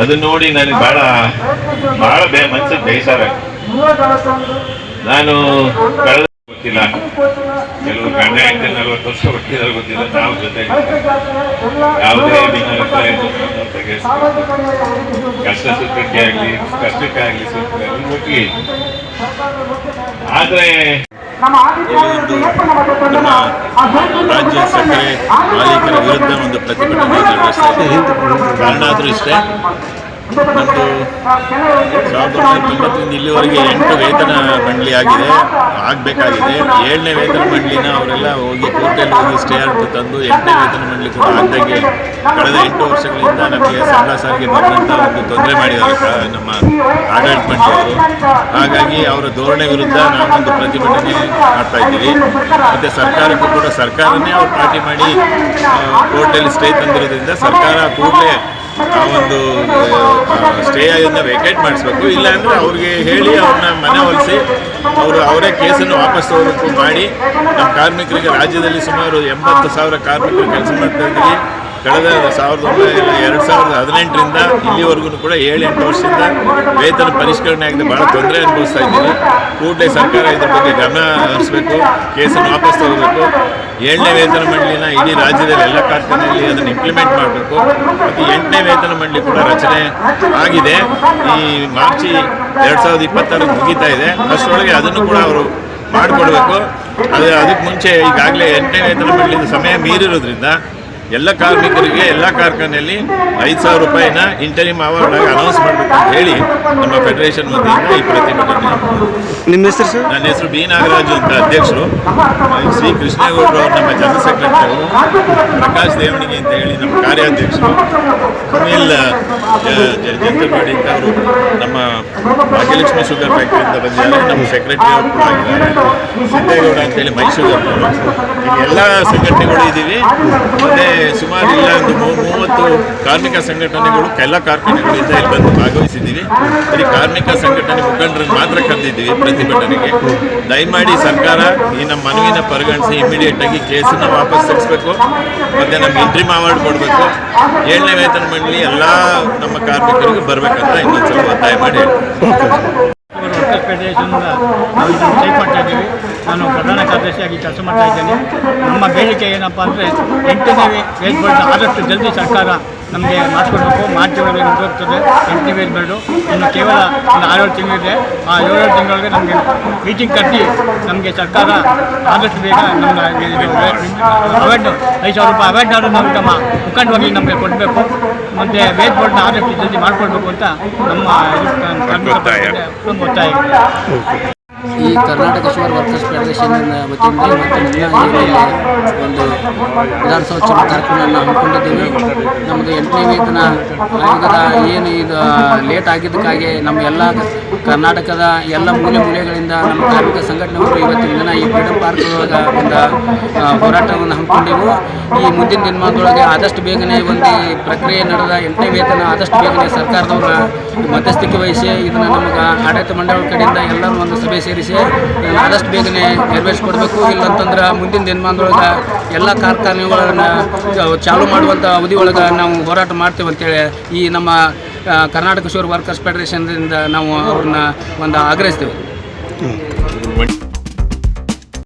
ಅದನ್ನ ನೋಡಿ ನನಗೆ ಬಹಳ ಬಹಳ ಬೇ ಮನ್ಸಿಗೆ ಬೇಸರ. ಆಯ್ತು. ನಾನು ಕಳೆದ ಗೊತ್ತಿಲ್ಲ. ಕೆಲವು ಗಂಡ ಹೆಂಡತಿ ನಲ್ವತ್ತು ವರ್ಷ ಹುಟ್ಟಿದ್ರೆ ಗೊತ್ತಿಲ್ಲ. ನಾವು ಜೊತೆ ಯಾವುದೇ ಕಷ್ಟ ಸುಖಕ್ಕೆ ಆಗಲಿ, ಕಷ್ಟಕ್ಕೆ ಆಗಲಿ ಸುಖ ಒಟ್ಟಿಗೆ ಆದ್ರೆ ರಾಜ್ಯ ಸಕ್ಕರೆ ಮಾಲೀಕರ ವಿರುದ್ಧ ಒಂದು ಪ್ರತಿಭಟನೆ ನಡೆಸ್ತಾ ಇದ್ದೀವಿ ಕಾರಣ ಆದರೂ ಇಷ್ಟೇ ನಮ್ಮದು ಸಾವಿರದ ಒಂಬೈನೂರ ಇಲ್ಲಿವರೆಗೆ ಎಂಟು ವೇತನ ಮಂಡಳಿ ಆಗಿದೆ. ಆಗಬೇಕಾಗಿದೆ. ಏಳನೇ ವೇತನ ಮಂಡಳಿನ ಅವರೆಲ್ಲ ಹೋಗಿ ಕೋರ್ಟಲ್ಲಿ ಹೋಗಿ ಸ್ಟೇ ಆರ್ಟ್ ತಂದು ಎಂಟನೇ ವೇತನ ಮಂಡಳಿ ಕೂಡ ಆಗ್ದಾಗೆ ಕಳೆದ ಎಂಟು ವರ್ಷಗಳಿಂದ ನಮಗೆ ಸಾಲ ಸಾರಿಗೆ ಬರುವಂಥ ಒಂದು ತೊಂದರೆ ಮಾಡಿದ್ದಾರೆ ನಮ್ಮ ಆಡಳಿತ ಮಂಡಳಿಯವರು. ಹಾಗಾಗಿ ಅವರ ಧೋರಣೆ ವಿರುದ್ಧ ನಾವೊಂದು ಪ್ರತಿಭಟನೆ ಮಾಡ್ತಾ ಇದ್ದೀವಿ. ಮತ್ತು ಸರ್ಕಾರಕ್ಕೂ ಕೂಡ ಸರ್ಕಾರನೇ ಅವ್ರು ಪಾರ್ಟಿ ಮಾಡಿ ಕೋರ್ಟಲ್ಲಿ ಸ್ಟೇ ತಂದಿರೋದ್ರಿಂದ ಸರ್ಕಾರ ಕೂಡಲೇ ಆ ಒಂದು ಸ್ಟೇ ಅದನ್ನು ವೇಕೇಟ್ ಮಾಡಿಸ್ಬೇಕು. ಇಲ್ಲಾಂದರೆ ಅವ್ರಿಗೆ ಹೇಳಿ ಅವ್ರನ್ನ ಮನೆ ಒಲಿಸಿ, ಅವರು ಅವರೇ ಕೇಸನ್ನು ವಾಪಸ್ ತಗೋಬೇಕು ಮಾಡಿ. ನಮ್ಮ ಕಾರ್ಮಿಕರಿಗೆ ರಾಜ್ಯದಲ್ಲಿ ಸುಮಾರು ಎಂಬತ್ತು ಸಾವಿರ ಕಾರ್ಮಿಕರು ಕೆಲಸ ಮಾಡ್ತಾ ಇದ್ದೀವಿ. ಕಳೆದ ಸಾವಿರದ ಒಂಬೈನೂರ ಎರಡು ಸಾವಿರದ ಹದಿನೆಂಟರಿಂದ ಇಲ್ಲಿವರೆಗೂ ಕೂಡ ಏಳು ಎಂಟು ವರ್ಷದಿಂದ ವೇತನ ಪರಿಷ್ಕರಣೆ ಆಗಿದೆ. ಭಾಳ ತೊಂದರೆ ಅನುಭವಿಸ್ತಾ ಇದ್ದೀವಿ. ಕೂಡಲೇ ಸರ್ಕಾರ ಇದ್ರ ಬಗ್ಗೆ ಗಮನ ಹರಿಸಬೇಕು, ಕೇಸನ್ನು ವಾಪಸ್ ತಗೋಬೇಕು. ಏಳನೇ ವೇತನ ಮಂಡಳಿನ ಇಡೀ ರಾಜ್ಯದಲ್ಲಿ ಎಲ್ಲ ಕಾರ್ಖಾನೆಯಲ್ಲಿ ಅದನ್ನು ಇಂಪ್ಲಿಮೆಂಟ್ ಮಾಡಬೇಕು. ಮತ್ತು ಎಂಟನೇ ವೇತನ ಮಂಡಳಿ ಕೂಡ ರಚನೆ ಆಗಿದೆ. ಈ ಮಾರ್ಚಿ ಎರಡು ಸಾವಿರದ ಇಪ್ಪತ್ತಾರು ಮುಗೀತಾ ಇದೆ. ಅಷ್ಟರೊಳಗೆ ಅದನ್ನು ಕೂಡ ಅವರು ಮಾಡಿಕೊಡ್ಬೇಕು. ಅದು ಅದಕ್ಕೆ ಮುಂಚೆ ಈಗಾಗಲೇ ಎಂಟನೇ ವೇತನ ಮಂಡಳಿಯಿಂದ ಸಮಯ ಮೀರಿರೋದ್ರಿಂದ ಎಲ್ಲ ಕಾರ್ಮಿಕರಿಗೆ ಎಲ್ಲ ಕಾರ್ಖಾನೆಯಲ್ಲಿ ಐದು ಸಾವಿರ ರೂಪಾಯಿನ ಇಂಟರಿಮ್ ಅವಾರ್ಡ್ ಆಗಿ ಅನೌನ್ಸ್ ಮಾಡಬೇಕು ಅಂತ ಹೇಳಿ ನಮ್ಮ ಫೆಡರೇಷನ್ ವತಿಯಿಂದ ಈ ಪ್ರತಿಭಟನೆ ನಿಮ್ಮ ಹೆಸರು ಸರ್? ನನ್ನ ಹೆಸರು ಬಿ ನಾಗರಾಜು ಅಂತ ಅಧ್ಯಕ್ಷರು. ಶ್ರೀ ಕೃಷ್ಣೇಗೌಡರು ಅವರು ನಮ್ಮ ಜನರಲ್ ಸೆಕ್ರೆಟರಿ ಅವರು ಪ್ರಕಾಶ್ ದೇವಣಿಗೆ ಅಂತ ಹೇಳಿ ನಮ್ಮ ಕಾರ್ಯಾಧ್ಯಕ್ಷರು ಸುನೀಲ್ ಜಂತಪಾಡಿ ಅಂತ ಅವರು ನಮ್ಮ ಭಾಗ್ಯಲಕ್ಷ್ಮಿ ಶುಗರ್ ಫ್ಯಾಕ್ಟ್ರಿಯಿಂದ ಬಂದಿದ್ದಾರೆ. ನಮ್ಮ ಸೆಕ್ರೆಟರಿ ಅವರು ಕೂಡ ಆಗಿದ್ದಾರೆ. ಸಿದ್ದೇಗೌಡ ಅಂತೇಳಿ ಮೈಸೂರು ಎಲ್ಲ ಸಂಘಟನೆಗಳು ಇದ್ದೀವಿ. ಮತ್ತು ಸುಮಾರು ಇಲ್ಲ, ಒಂದು ಮೂವತ್ತು ಕಾರ್ಮಿಕ ಸಂಘಟನೆಗಳು ಎಲ್ಲ ಕಾರ್ಖಾನೆಗಳಿಂದ ಇಲ್ಲಿ ಬಂದು ಭಾಗವಹಿಸಿದ್ದೀವಿ. ಇಲ್ಲಿ ಕಾರ್ಮಿಕ ಸಂಘಟನೆ ಮುಖಂಡರನ್ನು ಮಾತ್ರ ಕರೆದಿದ್ದೀವಿ ಪ್ರತಿಭಟನೆಗೆ. ದಯಮಾಡಿ ಸರ್ಕಾರ ಈ ನಮ್ಮ ಮನವಿನ ಪರಿಗಣಿಸಿ ಇಮಿಡಿಯೇಟ್ ಆಗಿ ಕೇಸನ್ನು ವಾಪಸ್ ತೆಗೆಸ್ಬೇಕು ಮತ್ತೆ ನಮ್ಗೆ ಇಂಟ್ರಿಮ್ ಅವಾರ್ಡ್ ಕೊಡಬೇಕು. ಏಳನೇ ವೇತನ ಮಂಡಳಿ ಎಲ್ಲ ನಮ್ಮ ಕಾರ್ಮಿಕರಿಗೂ ಬರಬೇಕಂತ ಇನ್ನೊಂದ್ಸಲ ಒತ್ತಾಯ ಮಾಡಿ ಫೆಡರೇಷನ್ ನಾವು ಮಾಡ್ತಾ ಇದ್ದೀವಿ ನಾನು ಪ್ರಧಾನ ಕಾರ್ಯದರ್ಶಿಯಾಗಿ ಕೆಲಸ ಮಾಡ್ತಾ ಇದ್ದೇನೆ ನಮ್ಮ ಬೇಡಿಕೆ ಏನಪ್ಪ ಅಂದರೆ ಎಂಟನೇ ವೇಜ್ ಬರ್ಡ್ ಆದಷ್ಟು ಜಲ್ದಿ ಸರ್ಕಾರ ನಮಗೆ ಮಾಡಿಕೊಡ್ಬೇಕು ಮಾರ್ಚ್ ಮುಂದುವರ್ತದೆ ಎಂಟು ಎಂಟನೇ ವೇಜ್ ಬರ್ಡು ಇನ್ನು ಕೇವಲ ಒಂದು ಆರೇಳು ತಿಂಗಳಿದೆ ಆ ಏಳೇಳು ತಿಂಗಳಿಗೆ ನಮಗೆ ಮೀಟಿಂಗ್ ಕಟ್ಟಿ ನಮಗೆ ಸರ್ಕಾರ ಆದಷ್ಟು ಬೇಗ ನಮ್ಮ ಅವಾರ್ಡ್ ಐದು ಸಾವಿರ ರೂಪಾಯಿ ಅವಾರ್ಡ್ ಆದರೂ ನಮ್ಮ ಮುಖಂಡವಾಗಿ ನಮಗೆ ಕೊಡಬೇಕು ಮತ್ತು ವೇಟ್ ಬೋರ್ಡ್ನ ಆದಷ್ಟು ಜೊತೆ ಮಾಡ್ಕೊಳ್ಬೇಕು ಅಂತ ನಮ್ಮ ಗೊತ್ತಾಯ್ತು ಒತ್ತಾಯ. ಒಂದು ಒತ್ತಾಯ ಇದೆ ಈ ಕರ್ನಾಟಕ ಶುಗರ್ ವರ್ಕರ್ಸ್ ಫೆಡರೇಷನ್ ವತಿಯಿಂದ ಇವತ್ತು ಒಂದು ವಿಧಾನಸಭಾ ಚುನಾವಣಾ ಕಾರ್ಯಕ್ರಮವನ್ನು ಹಮ್ಮಿಕೊಂಡಿದ್ದೀವಿ. ನಮ್ಮದು ಎಂಟನೇ ವೇತನ ಆಯೋಗದ ಏನು ಇದು ಲೇಟ್ ಆಗಿದ್ದಕ್ಕಾಗಿ ನಮ್ಮ ಎಲ್ಲ ಕರ್ನಾಟಕದ ಎಲ್ಲ ಮೂಲೆ ಮೂಲೆಗಳಿಂದ ನಮ್ಮ ಕಾರ್ಮಿಕ ಸಂಘಟನೆಗಳು ಇವತ್ತಿನ ದಿನ ಈ ಫ್ರೀಡಮ್ ಪಾರ್ಕ್ ಒಳಗೆ ಒಂದು ಆ, ಹೋರಾಟವನ್ನು ಹಮ್ಮಿಕೊಂಡೆವು. ಈ ಮುಂದಿನ ದಿನಮಾನದೊಳಗೆ ಆದಷ್ಟು ಬೇಗನೆ ಒಂದು ಪ್ರಕ್ರಿಯೆ ನಡೆದ ಎಂಟನೇ ವೇತನ ಆದಷ್ಟು ಬೇಗನೆ ಸರ್ಕಾರದವರ ಮಧ್ಯಸ್ಥಿಕೆ ವಹಿಸಿ ಇದನ್ನು ನಮಗೆ ಆಡಳಿತ ಮಂಡಳಿ ಕಡೆಯಿಂದ ಎಲ್ಲರೂ ಒಂದು ಸಭೆ ಸೇರಿಸಿ ಇದನ್ನು ಆದಷ್ಟು ಬೇಗನೆ ನೆರವೇರಿಸ್ಕೊಡ್ಬೇಕು. ಇಲ್ಲಂತಂದ್ರೆ ಮುಂದಿನ ದಿನಮಾನದೊಳಗೆ ಎಲ್ಲ ಕಾರ್ಖಾನೆಗಳನ್ನು ಚಾಲು ಮಾಡುವಂಥ ಅವಧಿ ಒಳಗೆ ನಾವು ಹೋರಾಟ ಮಾಡ್ತೇವೆ ಅಂತೇಳಿ ಈ ನಮ್ಮ ಕರ್ನಾಟಕ ಶೋರ್ ವರ್ಕರ್ಸ್ ಫೆಡರೇಷನ್ದಿಂದ ನಾವು ಅವ್ರನ್ನ ಒಂದು ಆಗ್ರಹಿಸ್ತೇವೆ.